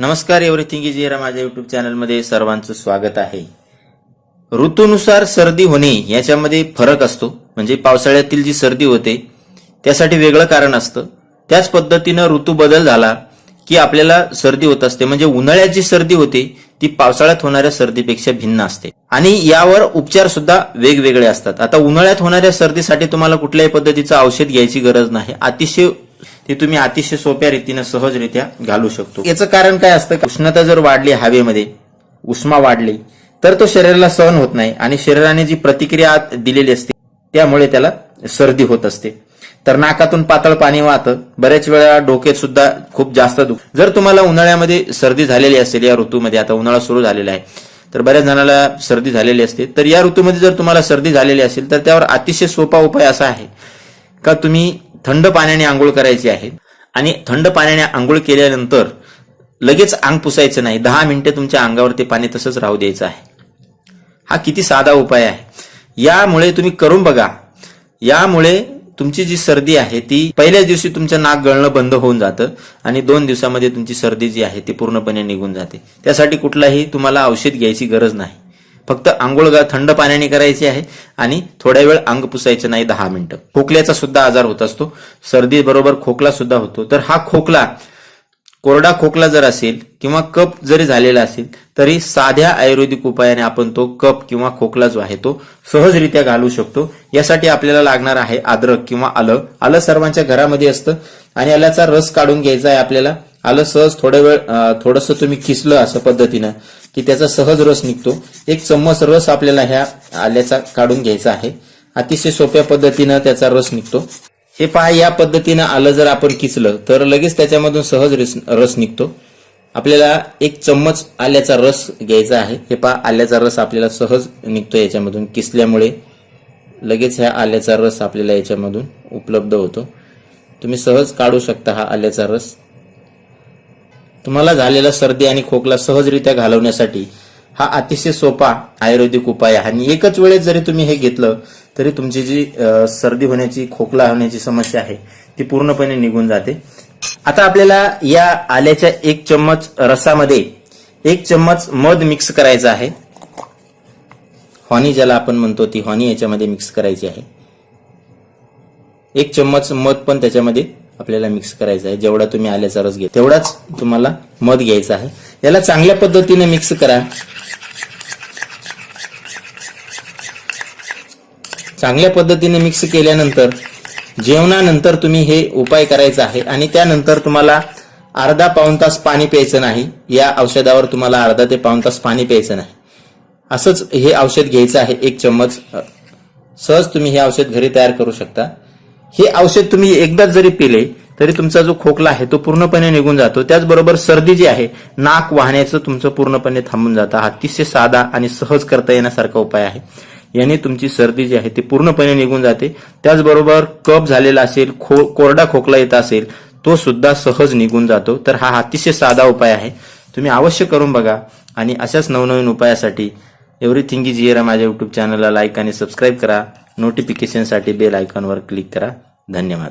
नमस्कार everything is here माझ्या YouTube चॅनलमध्ये सर्वांचं स्वागत आहे. ऋतूनुसार सर्दी होणे याच्यामध्ये फरक असतो. म्हणजे पावसाळ्यातील जी सर्दी होते त्यासाठी वेगळं कारण असतं. त्याच पद्धतीनं ऋतू बदल झाला की आपल्याला सर्दी होत असते. म्हणजे उन्हाळ्यात जी सर्दी होते ती पावसाळ्यात होणाऱ्या सर्दीपेक्षा भिन्न असते. आणि यावर उपचार सुद्धा वेगवेगळे असतात. आता उन्हाळ्यात होणाऱ्या सर्दीसाठी तुम्हाला कुठल्याही पद्धतीचं औषध घ्यायची गरज नाही. अतिशय ती तुम्ही अतिशय सोप्या रीतीनं सहजरित्या घालू शकतो. याचं कारण काय असतं उष्णता जर वाढली हवेमध्ये उष्मा वाढली तर तो शरीराला सहन होत नाही आणि शरीराने जी प्रतिक्रिया दिलेली असते त्यामुळे त्याला सर्दी होत असते. तर नाकातून पातळ पाणी वाहतं. बऱ्याच वेळा डोक्यात सुद्धा खूप जास्त दुख. जर तुम्हाला उन्हाळ्यामध्ये सर्दी झालेली असेल या ऋतूमध्ये आता उन्हाळा सुरू झालेला आहे तर बऱ्याच जणाला सर्दी झालेली असते तर या ऋतूमध्ये जर तुम्हाला सर्दी झालेली असेल तर त्यावर अतिशय सोपा उपाय असा आहे का? तुम्ही थंड पाण्याने आंघोळ करायची आहे. आणि थंड पाण्याने आंघोळ केल्यानंतर लगेच अंग पुसायचं नाही. दहा मिनिटे तुमच्या अंगावर ते पाणी तसंच राहू द्यायचं आहे. हा किती साधा उपाय आहे. यामुळे तुम्ही करून बघा. यामुळे तुमची जी सर्दी आहे ती पहिल्याच दिवशी तुमचं नाक गळणं बंद होऊन जातं आणि दोन दिवसामध्ये तुमची सर्दी जी आहे ती पूर्णपणे निघून जाते. त्यासाठी कुठलाही तुम्हाला औषध घ्यायची गरज नाही. फक्त आंघोळ थंड पाण्याने करायची आहे आणि थोड्या वेळ अंग पुसायचं नाही दहा मिनिटं. खोकल्याचा सुद्धा आजार होत असतो. सर्दी बरोबर खोकला सुद्धा होतो. तर हा खोकला कोरडा खोकला जर असेल किंवा कप जरी झालेला असेल तरी साध्या आयुर्वेदिक उपायाने आपण तो कप किंवा खोकला जो आहे तो सहजरित्या घालू शकतो. यासाठी आपल्याला लागणार आहे अद्रक किंवा आलं आलं सर्वांच्या घरामध्ये असतं आणि आल्याचा रस काढून घ्यायचा आहे आपल्याला. आलं सहज थोडा वेळ थोडस तुम्ही किसलं असं पद्धतीनं की त्याचा सहज रस निघतो. एक चम्मच रस आपल्याला ह्या आल्याचा काढून घ्यायचा आहे. अतिशय सोप्या पद्धतीनं त्याचा रस निघतो. हे पहा या पद्धतीनं आलं जर आपण किसलं तर लगेच त्याच्यामधून सहज रस रस निघतो. आपल्याला एक चम्मच आल्याचा रस घ्यायचा आहे. हे पहा आल्याचा रस आपल्याला सहज निघतो याच्यामधून किसल्यामुळे. लगेच ह्या आल्याचा रस आपल्याला याच्यामधून उपलब्ध होतो. तुम्ही सहज काढू शकता हा आल्याचा रस. तुम्हाला झालेला सर्दी आणि खोकला सहजरित्या घालवण्यासाठी हा अतिशय सोपा आयुर्वेदिक उपाय आहे. आणि एकच वेळेस जरी तुम्ही हे घेतलं तरी तुमची जी सर्दी होण्याची खोकला होण्याची समस्या आहे ती पूर्णपणे निघून जाते. आता आपल्याला या आल्याच्या एक चम्मच रसामध्ये एक चम्मच मध मिक्स करायचा आहे. हॉनी ज्याला आपण म्हणतो ती हॉनी याच्यामध्ये मिक्स करायची आहे. एक चम्मच मध पण त्याच्यामध्ये आपल्याला मिक्स करायचं आहे. जेवढा तुम्ही आल्याचा रस घ्या तेवढाच तुम्हाला मध घ्यायचा आहे. याला चांगल्या पद्धतीने मिक्स करा. चांगल्या पद्धतीने मिक्स केल्यानंतर जेवणानंतर तुम्ही हे उपाय करायचा आहे आणि त्यानंतर तुम्हाला अर्धा पाऊण तास पाणी प्यायचं नाही. या औषधावर तुम्हाला अर्धा ते पाऊण तास पाणी प्यायचं नाही. असंच हे औषध घ्यायचं आहे. एक चम्मच सहज तुम्ही हे औषध घरी तयार करू शकता. हे औषध तुम्ही एकदाच जरी पिले तरी तुमचा जो खोकला आहे तो पूर्णपणे निघून जातो. त्याचबरोबर सर्दी जी आहे नाक वाहण्याचं तुमचं पूर्णपणे थांबून जातं. हा अतिशय साधा आणि सहज करता येण्यासारखा उपाय आहे. याने तुमची सर्दी जी आहे ती पूर्णपणे निघून जाते. त्याचबरोबर कप झालेला असेल खो कोरडा खोकला येत असेल तो सुद्धा सहज निघून जातो. तर हा अतिशय साधा उपाय आहे. तुम्ही अवश्य करून बघा. आणि अशाच नवनवीन उपायासाठी एव्हरीथिंग इज इयर माझ्या युट्यूब चॅनलला लाईक आणि सबस्क्राईब करा. नोटिफिकेशनसाठी बेल आयकॉनवर क्लिक करा. धन्यवाद.